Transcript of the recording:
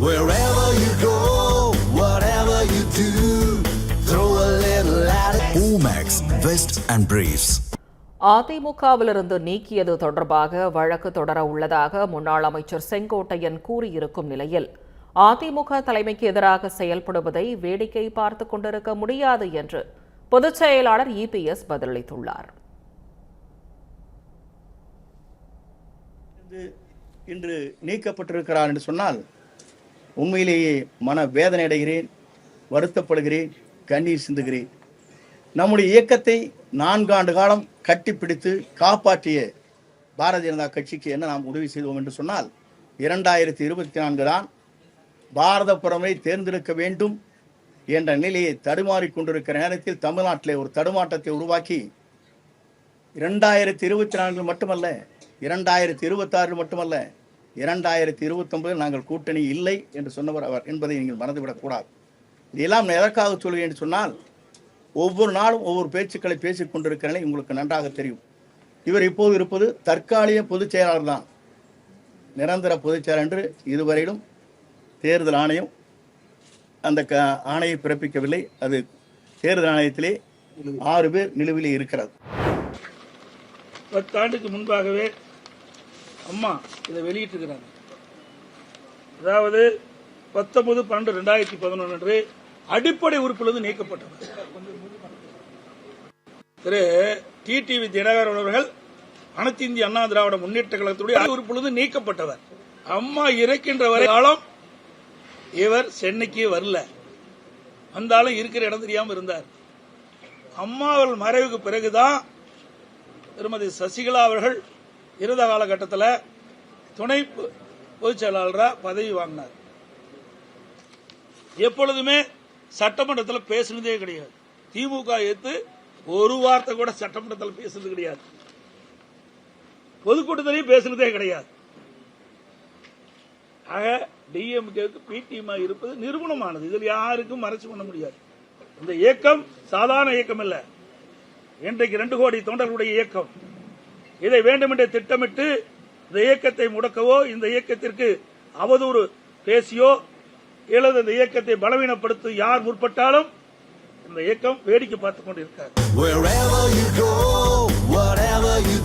Wherever you go, whatever you do, throw a little at it. Omax, Vest and Briefs. அதிமுகவிலிருந்து நீக்கியது தொடர்பாக வழக்கு தொடர உள்ளதாக முன்னாள் அமைச்சர் செங்கோட்டையன் கூறியிருக்கும் நிலையில் அதிமுக தலைமைக்கு எதிராக செயல்படுவதை வேடிக்கை பார்த்துக் கொண்டிருக்க முடியாது என்று பொதுச் செயலாளர் இபிஎஸ் பதிலளித்துள்ளார் இன்று நீக்கப்பட்டிருக்கிறார் என்று சொன்னால் உண்மையிலேயே மன வேதனை அடைகிறேன் வருத்தப்படுகிறேன் கண்ணீர் சிந்துகிறேன். நம்முடைய இயக்கத்தை நான்காண்டு காலம் கட்டிப்பிடித்து காப்பாற்றிய பாரதிய ஜனதா கட்சிக்கு என்ன நாம் உதவி செய்தோம் என்று சொன்னால் இரண்டாயிரத்தி இருபத்தி நான்கு தான் பாரத புறமை தேர்ந்தெடுக்க வேண்டும் என்ற நிலையை தடுமாறிக் கொண்டிருக்கிற நேரத்தில் தமிழ்நாட்டிலே ஒரு தடுமாற்றத்தை உருவாக்கி இரண்டாயிரத்தி இருபத்தி நான்கில் மட்டுமல்ல இரண்டாயிரத்தி இருபத்தாறில் மட்டுமல்ல இரண்டாயிரத்தி இருபத்தொன்பதில் நாங்கள் கூட்டணி இல்லை என்று சொன்னவர் அவர் என்பதை நீங்கள் மறந்துவிடக்கூடாது இதெல்லாம் நான் எதற்காக சொல்கிறேன் என்று சொன்னால் ஒவ்வொரு நாளும் ஒவ்வொரு பேச்சுக்களை பேசிக் கொண்டிருக்கிறேன் உங்களுக்கு நன்றாக தெரியும். இவர் இப்போது இருப்பது தற்காலிக பொதுச் செயலாளர் தான். நிரந்தர பொதுச் செயலர் என்று இதுவரையிலும் தேர்தல் ஆணையம் அந்த க ஆணையை பிறப்பிக்கவில்லை. அது தேர்தல் ஆணையத்திலே ஆறு பேர் நிலுவிலே இருக்கிறது பத்தாண்டுக்கு முன்பாகவே அம்மா இதை வெளியிட்டிருக்கிறாங்க. அதாவது பத்தொன்பது பன்னெண்டு ரெண்டாயிரத்தி பதினொன்று அன்று அடிப்படை உறுப்பிலிருந்து நீக்கப்பட்டவர் திரு. டிடிவி தினகரன் அவர்கள் அனைத்து இந்திய அண்ணா திராவிட முன்னேற்ற கழகத்துடைய உறுப்பிலிருந்து நீக்கப்பட்டவர். அம்மா இறக்கின்ற வரை காலம் இவர் சென்னைக்கு வரல. வந்தாலும் இருக்கிற இடம் தெரியாமல் இருந்தார். அம்மா அவர்கள் மறைவுக்கு பிறகுதான் திருமதி சசிகலா அவர்கள் இருந்த காலகட்டத்தில் துணை பொதுச் செயலாளராக பதவி வாங்கினார். எப்பொழுதுமே சட்டமன்றத்தில் பேசினதே கிடையாது. திமுக எடுத்து ஒரு வார்த்தை கூட சட்டமன்றத்தில் பேசுனது கிடையாது. பொதுக்கூட்டத்திலையும் பேசுனதே கிடையாது. ஆக டிஎம்கே பிடிஎம் இருப்பது நிறுவனமானது. இதில் யாருக்கும் மறைச்சு பண்ண முடியாது. இந்த இயக்கம் சாதாரண இயக்கம் இல்லை. இன்றைக்கு ரெண்டு கோடி தொண்டர்களுடைய இயக்கம். இதை வேண்டுமென்றே திட்டமிட்டு இந்த இயக்கத்தை முடக்கவோ இந்த இயக்கத்திற்கு அவதூறு பேசியோ அல்லது இந்த இயக்கத்தை பலவீனப்படுத்த யார் முற்பட்டாலும் இந்த இயக்கம் வேடிக்கை பார்த்துக் கொண்டிருக்கார் Wherever you go, whatever you